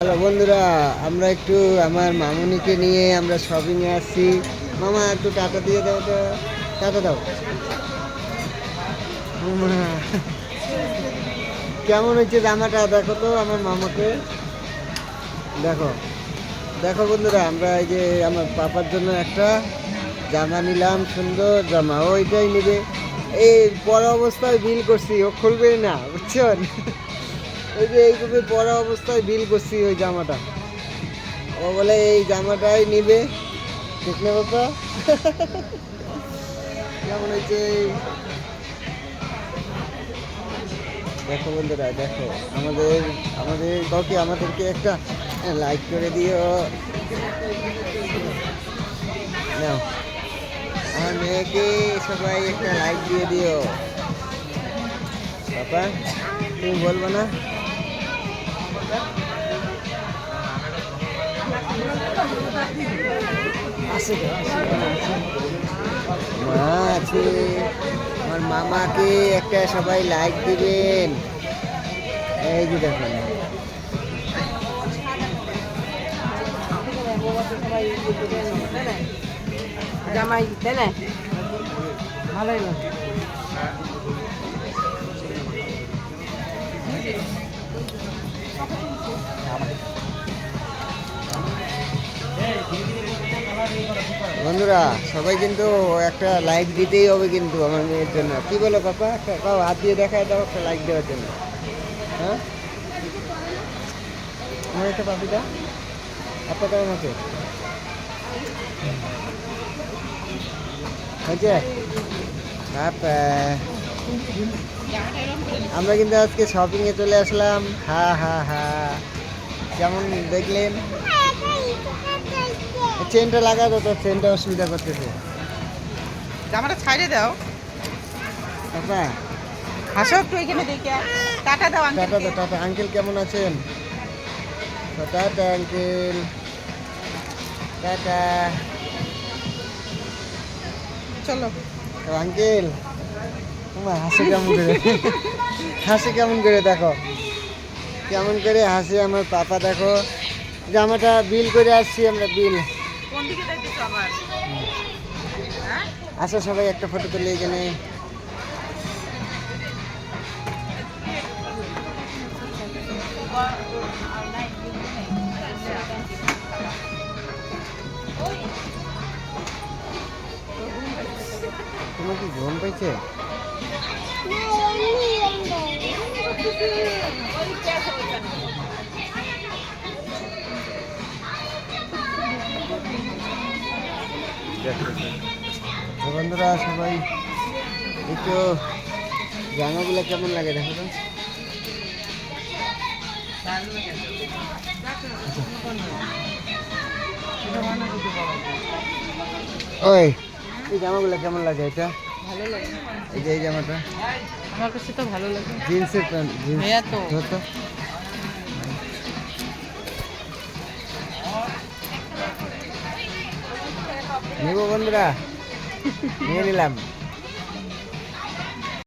Hello বন্ধুরা, আমরা একটু আমার মামুনিকে নিয়ে আমরা শপিংয়ে আসছি। মামা, একটু টাটা দিয়ে দাও তো। টাটা দাও। কেমন হচ্ছে জামাটা? দেখো তো আমার মামাকে। দেখো দেখো বন্ধুরা, আমরা এই যে আমার পাপার জন্য একটা জামা নিলাম, সুন্দর জামা। ওইটাই নেবে। এই পরা অবস্থায় বিল করছি, ও খুলবেই না বুঝছেন ওই যে এইভাবে পরা অবস্থায় বিল করছি ওই জামাটা। ও বলে, এই জামাটাই নিবে। ঠিক না বাবা কেমন হয়েছে দেখো বন্ধুরা, দেখো, আমাদের আমাদের কাউকে আমাদেরকে একটা লাইক করে দিও। আমার মেয়েকে সবাই একটা লাইক দিয়ে দিও। পাপা তুমি বলব না? আছে মা আছে। আমার মামাকে একটা সবাই লাইক দিবেন। এই যে দেখুন। জামাই, তাই না? ভালোই না বন্ধুরা, সবাই কিন্তু একটা লাইক দিতেই হবে কিন্তু আমার মেয়ের জন্য। কি বলো পাপা? একটা কাউ হাত দিয়ে দেখায় দাও, একটা লাইক দেওয়ার জন্য। হ্যাঁ? একটা পাপিটা আপা কেমন আছে হয়েছে? আমরা কিন্তু আজকে শপিংয়ে চলে আসলাম। হা হা হা। কেমন দেখলেন? চেনটা লাগা তো চেনটা অসুবিধা করতেছে। জামাটা ছাইড়ে দাও। আপা হাসো একটু এখানে দেখে। টাটা দাও টাটা আঙ্কেলকে টাটা। আঙ্কেল কেমন আছেন? Tata uncle tata. চলো। আঙ্কেল তোমার হাসি কেমন করে? হাসি কেমন করে দেখো। কেমন করে হাসি আমার পাপা দেখো। জামাটা বিল করে আসছি আমরা বিল। হ্যাঁ? আসো সবাই একটা ফটো তুলে এখানে। তোমার কি ঘুম পাইছে? বন্ধুরা সবাই একটু জামাগুলো কেমন লাগে দেখো তো। ওই এই জামাগুলো কেমন লাগে এটা? ভালো লাগে। এই যে এই জামাটা আমার কাছে তো ভালো লাগে। জিন্সের প্যান্ট জিন্স। ভাইয়া তো। ধরতো নেব বন্ধুরা নিয়ে নিলাম।